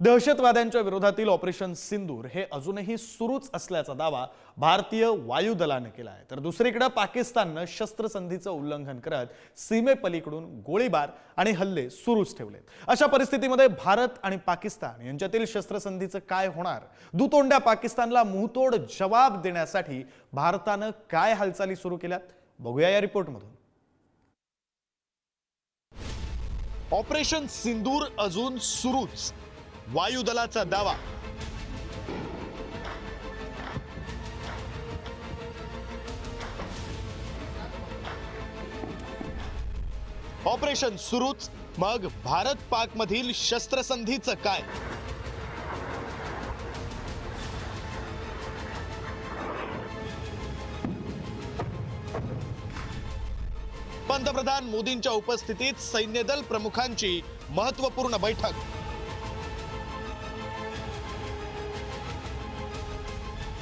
दहशतवाद्यांच्या विरोधातील ऑपरेशन सिंदूर हे अजूनही सुरूच असल्याचा दावा भारतीय वायुदलानं केला आहे. तर दुसरीकडे पाकिस्ताननं शस्त्रसंधीचं उल्लंघन करत सीमेपलीकडून गोळीबार आणि हल्ले सुरूच ठेवलेत. अशा परिस्थितीमध्ये भारत आणि पाकिस्तान यांच्यातील शस्त्रसंधीचं काय होणार? दुतोंड्या पाकिस्तानला मुहतोड जवाब देण्यासाठी भारतानं काय हालचाली सुरू केल्यात? बघूया या रिपोर्टमधून. ऑपरेशन सिंदूर अजून सुरूच. वायुदलाचा दावा. ऑपरेशन सुरूच मग भारत पाक मधील शस्त्रसंधीचं काय? पंतप्रधान मोदींच्या उपस्थितीत सैन्यदल प्रमुखांची महत्त्वपूर्ण बैठक.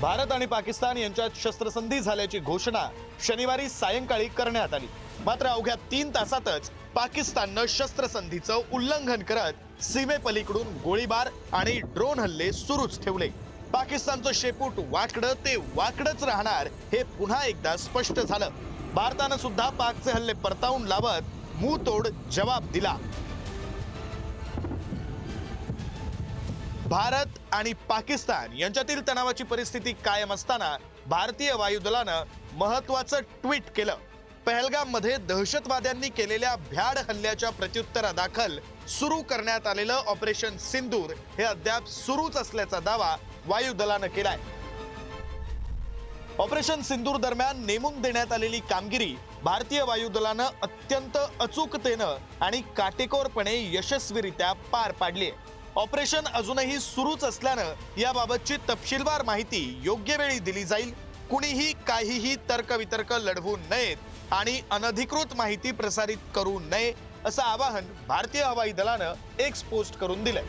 भारत आणि पाकिस्तान यांच्यात शस्त्रसंधी झाल्याची घोषणा शनिवारी सायंकाळी करण्यात आली. मात्र अवघ्या तीन तासातच पाकिस्ताननं शस्त्रसंधीचं उल्लंघन करत सीमेपलीकडून गोळीबार आणि ड्रोन हल्ले सुरूच ठेवले. पाकिस्तानचं शेपूट वाकडं ते वाकडंच राहणार हे पुन्हा एकदा स्पष्ट झालं. भारतानं सुद्धा पाकचे हल्ले परतावून लावत मुतोड जवाब दिला. भारत आणि पाकिस्तान यांच्यातील तणावाची परिस्थिती कायम असताना भारतीय वायुदलानं महत्वाचं ट्विट केलं. पहलगाममध्ये दहशतवाद्यांनी केलेल्या भ्याड हल्ल्याच्या प्रत्युत्तरादाखल सुरू करण्यात आलेलं ऑपरेशन सिंदूर हे अद्याप सुरूच असल्याचा दावा वायुदलानं केलाय. ऑपरेशन सिंदूर दरम्यान नेमून देण्यात आलेली कामगिरी भारतीय वायुदलानं अत्यंत अचूकतेनं आणि काटेकोरपणे यशस्वीरित्या पार पाडली ऑपरेशन अजूनही सुरूच असल्यानं याबाबतची तपशीलवार माहिती योग्य वेळी दिली जाईल. कुणीही काहीही तर्कवितर्क लढवू नयेत आणि अनधिकृत माहिती प्रसारित करू नये असं आवाहन भारतीय हवाई दलानं एक पोस्ट करून दिलंय.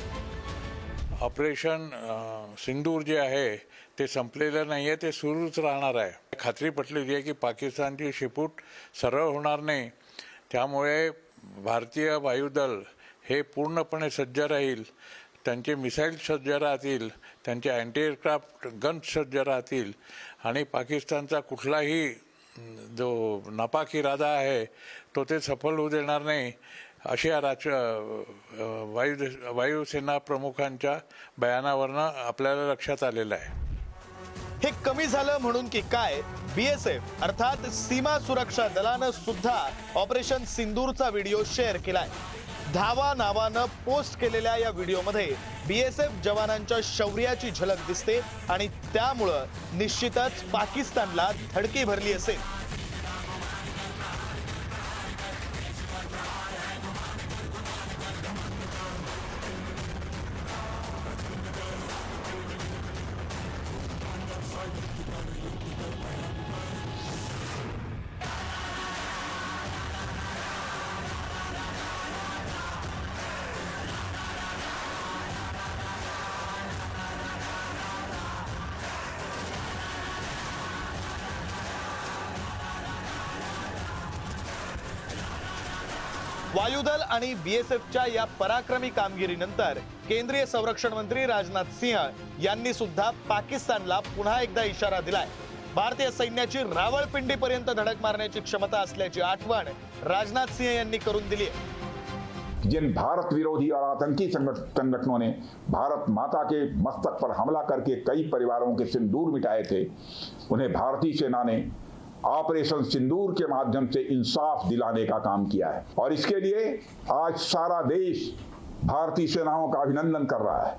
ऑपरेशन सिंदूर जे आहे ते संपलेलं नाही आहे ते सुरूच राहणार आहे. खात्री पटलेली आहे की पाकिस्तानची शिपूट सरळ होणार नाही. त्यामुळे भारतीय वायुदल हे पूर्णपणे सज्ज राहील. त्यांचे मिसाईल सज्ज राहतील त्यांचे अँटी एअरक्राफ्ट गन सज्ज राहतील आणि पाकिस्तानचा कुठलाही जो नापाक इरादा आहे तो ते सफल होऊ देणार नाही अशा राज वायू वायुसेना प्रमुखांच्या बयानावरनं आपल्याला लक्षात आलेलं आहे. हे कमी झालं म्हणून की काय बीएसएफ अर्थात सीमा सुरक्षा दलानं सुद्धा ऑपरेशन सिंदूरचा व्हिडिओ शेअर केलाय. धावा नावानं पोस्ट केलेल्या या व्हिडिओमध्ये बीएसएफ जवानांच्या शौर्याची झलक दिसते आणि त्यामुळं निश्चितच पाकिस्तानला धडकी भरली असेल. वायुदल आणि बीएसएफच्या या पराक्रमी कामगिरीनंतर केंद्रीय संरक्षण मंत्री राजनाथ सिंह यांनी सुद्धा पाकिस्तानला पुन्हा एकदा इशारा दिलाय. भारतीय सैन्याची रावळपिंडीपर्यंत धडक मारण्याची क्षमता असल्याची आठवण राजनाथ सिंह यांनी करून दिली आहे. जिन भारत विरोधी और आतंकी संगठ- संगठनों ने भारत माता के मस्तक पर हमला करके कई परिवारों के सिंदूर मिटाए थे उन्हें भारतीय सेना ने ऑपरेशन सिंदूर के माध्यम से इंसाफ दिलाने का काम किया है। और इसके लिए आज सारा देश भारतीय सेनाओं का अभिनंदन कर रहा है।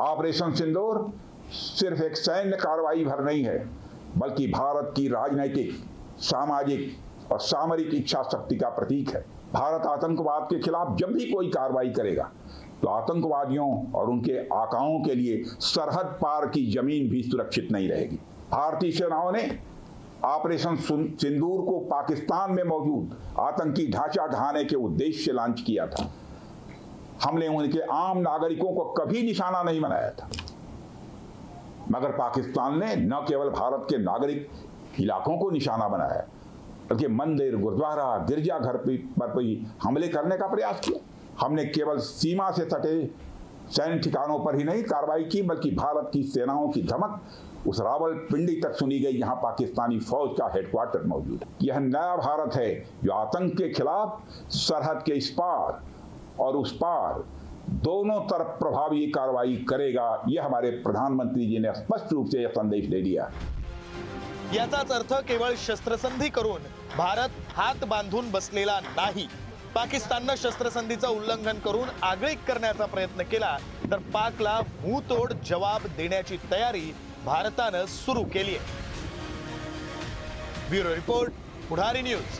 ऑपरेशन सिंदूर सिर्फ़ एक सैन्य कार्रवाई भर नहीं है, बल्कि भारत की राजनैतिक, सामाजिक और सामरिक इच्छा शक्ति का प्रतीक है। भारत आतंकवाद के खिलाफ जब भी कोई कार्रवाई करेगा तो आतंकवादियों और उनके आकाओं के लिए सरहद पार की ज़मीन भी सुरक्षित नहीं रहेगी। भारतीय सेनाओं ने ऑपरेशन सिंदूर को पाकिस्तान में मौजूद आतंकी ढांचा ढहाने के उद्देश्य से लॉन्च किया था। हमने उनके आम नागरिकों को कभी निशाना नहीं बनाया था। मगर पाकिस्तान ने न केवल भारत के नागरिक इलाकों को निशाना बनाया, बल्कि मंदिर, गुरुद्वारा गिरजाघर पर भी हमले करने का प्रयास किया। हमने केवल सीमा से सटे सैन्य ठिकानों पर ही नहीं कार्रवाई की, बल्कि भारत की सेनाओं की धमक उस रावलपिंडी तक सुनी गई जहां पाकिस्तानी फौज का हेडक्वार्टर मौजूद है। यह नया भारत है जो आतंक के खिलाफ सरहद के इस पार और उस पार दोनों तरफ प्रभावी कार्रवाई करेगा यह हमारे प्रधानमंत्री जी ने स्पष्ट रूप से यह संदेश दे दिया। याचाच अर्थ केवळ शस्त्रसंधी करून भारत हात बांधून बसलेला नाही. पाकिस्ताननं शस्त्रसंधीचं उल्लंघन करून आगळीक करण्याचा प्रयत्न केला तर पाकला भूतोड जवाब देण्याची तयारी भारतानं सुरू केली आहे ब्युरो रिपोर्ट पुढारी न्यूज.